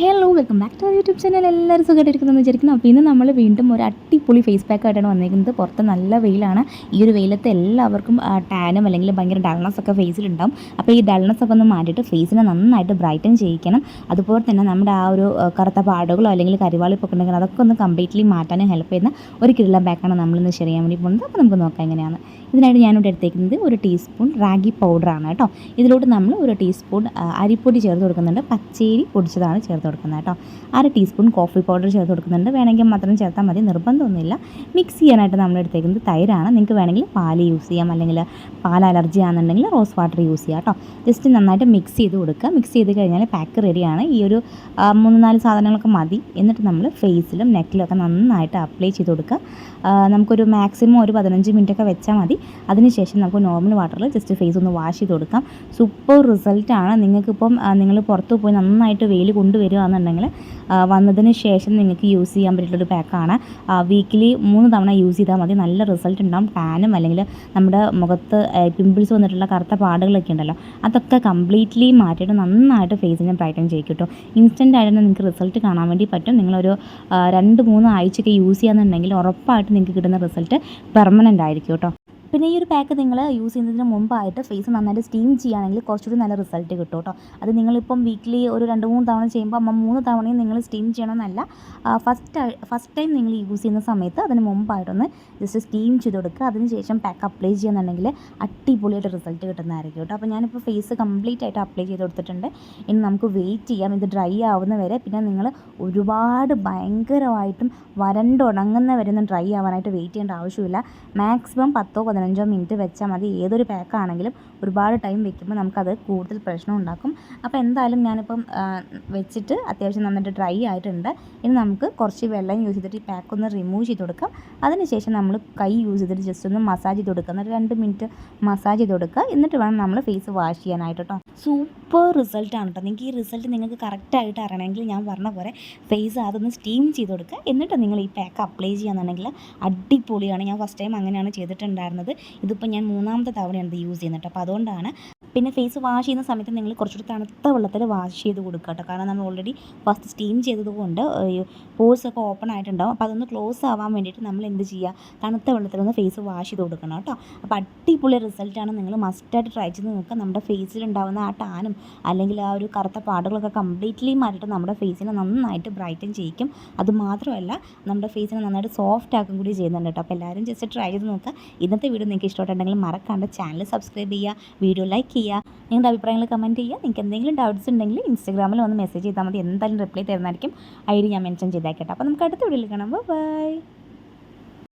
Hello welcome back to our YouTube channel എല്ലാവരും സുഖമായിട്ടിരിക്കുന്നു വിചാരിക്കുന്നു. അപ്പോൾ ഇന്ന് നമ്മൾ വീണ്ടും ഒരു അടിപൊളി ഫേസ് പാക്ക് ആയിട്ടാണ് വന്നിരിക്കുന്നത്. പുറത്ത് നല്ല വെയിലാണ്. ഈ ഒരു വെയിലത്ത് എല്ലാവർക്കും ടാനും അല്ലെങ്കിൽ ഭയങ്കര ഡൾനസ് ഒക്കെ ഫേസിലുണ്ടാവും അപ്പോൾ ഈ ഡൾനസ് ഒക്കെ ഒന്ന് മാറ്റിയിട്ട് ഫേസിനെ നന്നായിട്ട് ബ്രൈറ്റൻ ചെയ്യിക്കണം. അതുപോലെ തന്നെ നമ്മുടെ ആ ഒരു കറുത്ത പാടുകളോ അല്ലെങ്കിൽ കരിവാളിപ്പൊക്കെ ഉണ്ടെങ്കിൽ അതൊക്കെ ഒന്ന് കംപ്ലീറ്റ്ലി മാറ്റാനും ഹെൽപ്പ് ചെയ്യുന്ന ഒരു കിരുള്ള ബാക്കാണ് നമ്മളിന്ന് ഷെയർ ചെയ്യാൻ വേണ്ടി പോകുന്നത്. അപ്പോൾ നമുക്ക് നോക്കാം എങ്ങനെയാണ്. ഇതിനായിട്ട് ഞാനിവിടെ എടുത്തേക്കുന്നത് ഒരു ടീസ്പൂൺ റാഗി പൗഡറാണ് കേട്ടോ. ഇതിലോട്ട് നമ്മൾ ഒരു ടീസ്പൂൺ അരിപ്പൊടി ചേർത്ത് കൊടുക്കുന്നുണ്ട്. പച്ചേരി പൊടിച്ചതാണ് ചേർത്ത് കൊടുക്കുന്നത് കേട്ടോ. അര ടീസ്പൂൺ കോഫി പൗഡർ ചേർത്ത് കൊടുക്കുന്നുണ്ട് വേണമെങ്കിൽ മാത്രം ചേർത്താൽ മതി. നിർബന്ധമൊന്നുമില്ല. മിക്സ് ചെയ്യാനായിട്ട് നമ്മൾ എടുത്തേക്കുന്നത് തൈരാണ്. നിങ്ങൾക്ക് വേണമെങ്കിൽ പാൽ യൂസ് ചെയ്യാം. അല്ലെങ്കിൽ പാൽ അലർജി ആണെന്നുണ്ടെങ്കിൽ റോസ് വാട്ടർ യൂസ് ചെയ്യാം കേട്ടോ. ജസ്റ്റ് നന്നായിട്ട് മിക്സ് ചെയ്ത് കൊടുക്കുക. മിക്സ് ചെയ്ത് കഴിഞ്ഞാൽ പാക്ക് റെഡിയാണ് ഈ ഒരു മൂന്ന് നാല് സാധനങ്ങളൊക്കെ മതി. എന്നിട്ട് നമ്മൾ ഫേസിലും നെക്കിലും ഒക്കെ നന്നായിട്ട് അപ്ലൈ ചെയ്ത് കൊടുക്കുക. നമുക്കൊരു മാക്സിമം ഒരു പതിനഞ്ച് മിനിറ്റ് ഒക്കെ വെച്ചാൽ മതി. അതിനുശേഷം നമുക്ക് നോർമൽ വാട്ടറിൽ ജസ്റ്റ് ഫേസ് ഒന്ന് വാഷ് ചെയ്ത് കൊടുക്കാം. സൂപ്പർ റിസൾട്ടാണ് നിങ്ങൾക്കിപ്പം നിങ്ങൾ പുറത്ത് പോയി നന്നായിട്ട് വെയിൽ കൊണ്ടുവരികയാണെന്നുണ്ടെങ്കിൽ ആ, വന്നതിന് ശേഷം നിങ്ങൾക്ക് യൂസ് ചെയ്യാൻ പറ്റിയിട്ടൊരു പാക്കാണ്. വീക്കിലി മൂന്ന് തവണ യൂസ് ചെയ്താൽ മതി. നല്ല റിസൾട്ട് ഉണ്ടാവും. ടാനും അല്ലെങ്കിൽ നമ്മുടെ മുഖത്ത് പിമ്പിൾസ് വന്നിട്ടുള്ള കറുത്ത പാടുകളൊക്കെ ഉണ്ടല്ലോ അതൊക്കെ കംപ്ലീറ്റ്ലി മാറ്റിയിട്ട് നന്നായിട്ട് ഫേസിനെ ബ്രൈറ്റൻ ചെയ്യും കേട്ടോ ഇൻസ്റ്റന്റ് ആയിട്ട് നിങ്ങൾക്ക് റിസൾട്ട് കാണാൻ വേണ്ടി പറ്റും. നിങ്ങളൊരു രണ്ട് മൂന്ന് ആഴ്ചയൊക്കെ യൂസ് ചെയ്യാന്നുണ്ടെങ്കിൽ ഉറപ്പായിട്ട് നിങ്ങൾക്ക് കിട്ടുന്ന റിസൾട്ട് പെർമനന്റ് ആയിരിക്കും കേട്ടോ പിന്നെ ഈ ഒരു പാക്ക് നിങ്ങൾ യൂസ് ചെയ്യുന്നതിന് മുമ്പായിട്ട് ഫേസ് നന്നായിട്ട് സ്റ്റീം ചെയ്യുകയാണെങ്കിൽ കുറച്ചുകൂടി നല്ല റിസൾട്ട് കിട്ടും കേട്ടോ അത് നിങ്ങളിപ്പം വീക്കിലി ഒരു രണ്ട് മൂന്ന് തവണ ചെയ്യുമ്പോൾ അമ്മ മൂന്ന് തവണയും നിങ്ങൾ സ്റ്റീം ചെയ്യണമെന്നല്ല. ഫസ്റ്റ് ഫസ്റ്റ് ടൈം നിങ്ങൾ യൂസ് ചെയ്യുന്ന സമയത്ത് അതിന് മുമ്പായിട്ടൊന്ന് ജസ്റ്റ് സ്റ്റീം ചെയ്ത് കൊടുക്കുക അതിനുശേഷം പാക്ക് അപ്ലൈ ചെയ്യുന്നുണ്ടെങ്കിൽ അടിപൊളിയായിട്ട് റിസൾട്ട് കിട്ടുന്നതായിരിക്കും കേട്ടോ അപ്പോൾ ഞാനിപ്പോൾ ഫേസ് കംപ്ലീറ്റ് ആയിട്ട് അപ്ലൈ ചെയ്ത് കൊടുത്തിട്ടുണ്ട്. ഇനി നമുക്ക് വെയിറ്റ് ചെയ്യാം. ഇത് ഡ്രൈ ആവുന്ന വരെ. പിന്നെ നിങ്ങൾ ഒരുപാട് ഭയങ്കരമായിട്ടും വരണ്ടുണങ്ങുന്ന വരെ ഡ്രൈ ആവാനായിട്ട് വെയിറ്റ് ചെയ്യേണ്ട ആവശ്യമില്ല. മാക്സിമം പത്തോ പതിനഞ്ചോ മിനിറ്റ് വെച്ചാൽ മതി. ഏതൊരു പാക്കാണെങ്കിലും ഒരുപാട് ടൈം വെക്കുമ്പോൾ നമുക്കത് കൂടുതൽ പ്രശ്നം ഉണ്ടാക്കും. അപ്പോൾ എന്തായാലും ഞാനിപ്പം വെച്ചിട്ട് അത്യാവശ്യം നന്നായിട്ട് ഡ്രൈ ആയിട്ടുണ്ട്. ഇനി നമുക്ക് കുറച്ച് വെള്ളം യൂസ് ചെയ്തിട്ട് ഈ പാക്ക് ഒന്ന് റിമൂവ് ചെയ്ത് കൊടുക്കാം. അതിനുശേഷം നമ്മൾ കൈ യൂസ് ചെയ്തിട്ട് ജസ്റ്റ് ഒന്ന് മസാജ് ചെയ്ത് കൊടുക്കുക എന്നിട്ട് രണ്ട് മിനിറ്റ് മസാജ് ചെയ്ത് കൊടുക്കുക. എന്നിട്ട് വേണം നമ്മൾ ഫേസ് വാഷ് ചെയ്യാനായിട്ട് കേട്ടോ സൂപ്പർ റിസൾട്ടാണ് കേട്ടോ നിങ്ങൾക്ക് ഈ റിസൾട്ട് നിങ്ങൾക്ക് കറക്റ്റായിട്ട് അറിയണമെങ്കിൽ ഞാൻ പറഞ്ഞ പോലെ ഫേസ് അതൊന്ന് സ്റ്റീം ചെയ്ത് കൊടുക്കുക എന്നിട്ട് നിങ്ങൾ ഈ പാക്ക് അപ്ലൈ ചെയ്യാന്നുണ്ടെങ്കിൽ അടിപൊളിയാണ്. ഞാൻ ഫസ്റ്റ് ടൈം അങ്ങനെയാണ് ചെയ്തിട്ടുണ്ടായിരുന്നത്. ഇതിപ്പോൾ ഞാൻ മൂന്നാമത്തെ തവണയാണ് ഇത് യൂസ് ചെയ്യുന്നത് കേട്ടോ അപ്പോൾ അതുകൊണ്ടാണ് പിന്നെ ഫേസ് വാഷ് ചെയ്യുന്ന സമയത്ത് നിങ്ങൾ കുറച്ചുകൂടി തണുത്ത വെള്ളത്തിൽ വാഷ് ചെയ്ത് കൊടുക്കുക കേട്ടോ. കാരണം നമ്മൾ ഓൾറെഡി ഫസ്റ്റ് സ്റ്റീം ചെയ്തതുകൊണ്ട് പോഴ്സ് ഒക്കെ ഓപ്പൺ ആയിട്ടുണ്ടാവും. അപ്പോൾ അതൊന്ന് ക്ലോസ് ആവാൻ വേണ്ടിയിട്ട് നമ്മൾ എന്ത് ചെയ്യുക? തണുത്ത വെള്ളത്തിൽ ഒന്ന് ഫേസ് വാഷ് ചെയ്ത് കൊടുക്കണം കേട്ടോ. അപ്പോൾ അടിപൊളി റിസൾട്ടാണ് നിങ്ങൾ മസ്റ്റായിട്ട് ട്രൈ ചെയ്ത് നോക്കുക. നമ്മുടെ ഫേസിലുണ്ടാവുന്ന ആ ടാനും അല്ലെങ്കിൽ ആ ഒരു കറുത്ത പാടുകളൊക്കെ കംപ്ലീറ്റ്ലി മാറ്റിയിട്ട് നമ്മുടെ ഫേസിനെ നന്നായിട്ട് ബ്രൈറ്റൻ ചെയ്യിക്കും. അതുമാത്രമല്ല നമ്മുടെ ഫേസിനെ നന്നായിട്ട് സോഫ്റ്റ് ആക്കും കൂടി ചെയ്യുന്നുണ്ട് കേട്ടോ. അപ്പോൾ എല്ലാവരും ജസ്റ്റ് ട്രൈ ചെയ്ത് നോക്കുക. ഇന്നത്തെ വീഡിയോ നിങ്ങൾക്ക് ഇഷ്ടമായിട്ടുണ്ടെങ്കിൽ മറക്കാണ്ട് ചാനൽ സബ്സ്ക്രൈബ് ചെയ്യുക. വീഡിയോ ലൈക്ക് ചെയ്യുക നിങ്ങളുടെ അഭിപ്രായങ്ങൾ കമന്റ് ചെയ്യുക നിങ്ങൾക്ക് എന്തെങ്കിലും ഡൗട്ട്സ് ഉണ്ടെങ്കിൽ ഇൻസ്റ്റാഗ്രാമിൽ വന്ന് മെസ്സേജ് ചെയ്താൽ മതി. എന്തായാലും റിപ്ലൈ തരുന്നതായിരിക്കും. ഐ ഡി ഞാൻ മെൻഷൻ ചെയ്തേക്കട്ടെ. അപ്പോൾ നമുക്ക് അടുത്ത വീഡിയോയിൽ കാണാം. ബൈ